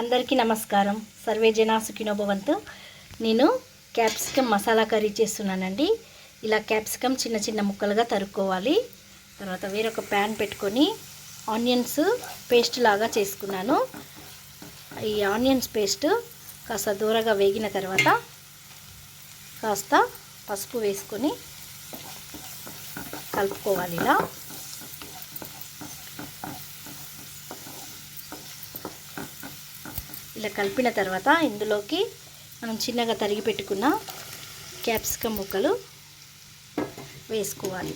అందరికీ నమస్కారం. సర్వే జనా భవంతు నేను క్యాప్సికమ్ మసాలా కర్రీ చేస్తున్నానండి. ఇలా క్యాప్సికమ్ చిన్న చిన్న ముక్కలుగా తరుక్కోవాలి. తర్వాత వేరొక ప్యాన్ పెట్టుకొని ఆనియన్స్ పేస్ట్ లాగా చేసుకున్నాను. ఈ ఆనియన్స్ పేస్ట్ కాస్త దూరగా వేగిన తర్వాత కాస్త పసుపు వేసుకొని కలుపుకోవాలి ఇలా. ఇలా కలిపిన తర్వాత ఇందులోకి మనం చిన్నగా తరిగి పెట్టుకున్న క్యాప్సికమ్ ముక్కలు వేసుకోవాలి.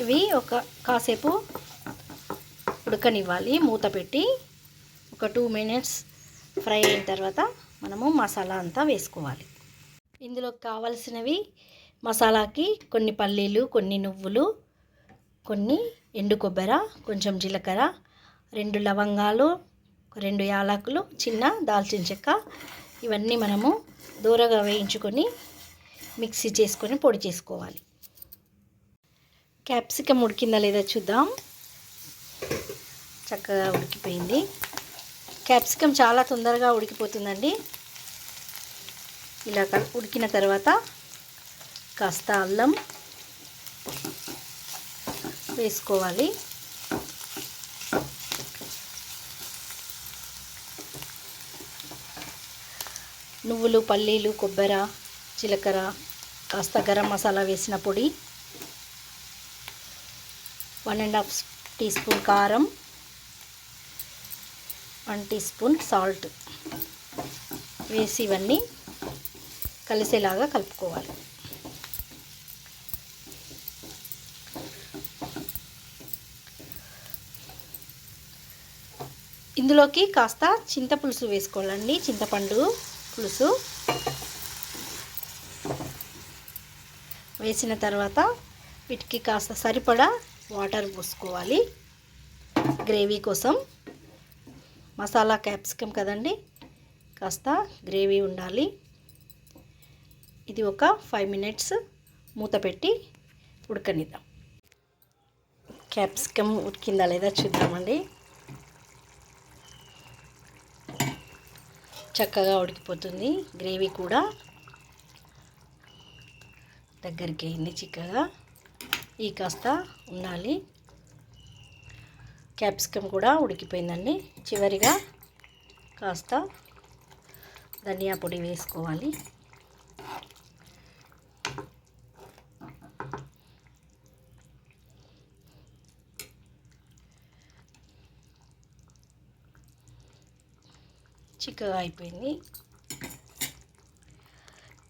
ఇవి ఒక కాసేపు ఉడకనివ్వాలి. మూత పెట్టి ఒక టూ మినిట్స్ ఫ్రై అయిన తర్వాత మనము మసాలా అంతా వేసుకోవాలి. ఇందులో కావలసినవి మసాలాకి కొన్ని పల్లీలు కొన్ని నువ్వులు కొన్ని ఎండు కొబ్బర కొంచెం జీలకర్ర రెండు లవంగాలు రెండు యాలకులు చిన్న దాల్చిన చెక్క. ఇవన్నీ మనము దూరగా వేయించుకొని మిక్సీ చేసుకొని పొడి చేసుకోవాలి. క్యాప్సికమ్ ఉడికిందా లేదా చూద్దాం. చక్కగా ఉడికిపోయింది. క్యాప్సికమ్ చాలా తొందరగా ఉడికిపోతుందండి. ఇలా ఉడికిన తర్వాత కాస్త అల్లం వేసుకోవాలి. నువ్వులు పల్లీలు కొబ్బెర జీలకర్ర కాస్త గరం మసాలా వేసిన పొడి one and half teaspoon కారం వన్ టీ స్పూన్ సాల్ట్ వేసి ఇవన్నీ కలిసేలాగా కలుపుకోవాలి. ఇందులోకి కాస్త చింతపులుసు వేసుకోవాలండి చింతపండు. పులుసు వేసిన తర్వాత వీటికి కాస్త సరిపడా వాటర్ పోసుకోవాలి. గ్రేవీ కోసం మసాలా క్యాప్సికమ్ కదండి కాస్త గ్రేవీ ఉండాలి. ఇది ఒక ఫైవ్ మినిట్స్ మూత పెట్టి ఉడకనిద్దాం. క్యాప్సికమ్ ఉడికిందా లేదా చూద్దామండి. చక్కగా ఉడికిపోతుంది. గ్రేవీ కూడా దగ్గరికి అయింది చిక్కగా. ఈ కాస్త ఉండాలి. క్యాప్సికమ్ కూడా ఉడికిపోయిందండి. చివరిగా కాస్త ధనియా పొడి వేసుకోవాలి. చిక్కగా అయిపోయింది.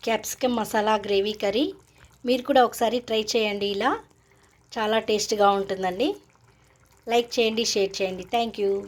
Capsicum masala gravy curry. మీరు కూడా ఒకసారి ట్రై చేయండి ఇలా. చాలా టేస్ట్గా ఉంటుందండి. లైక్ చేయండి షేర్ చేయండి. Thank you.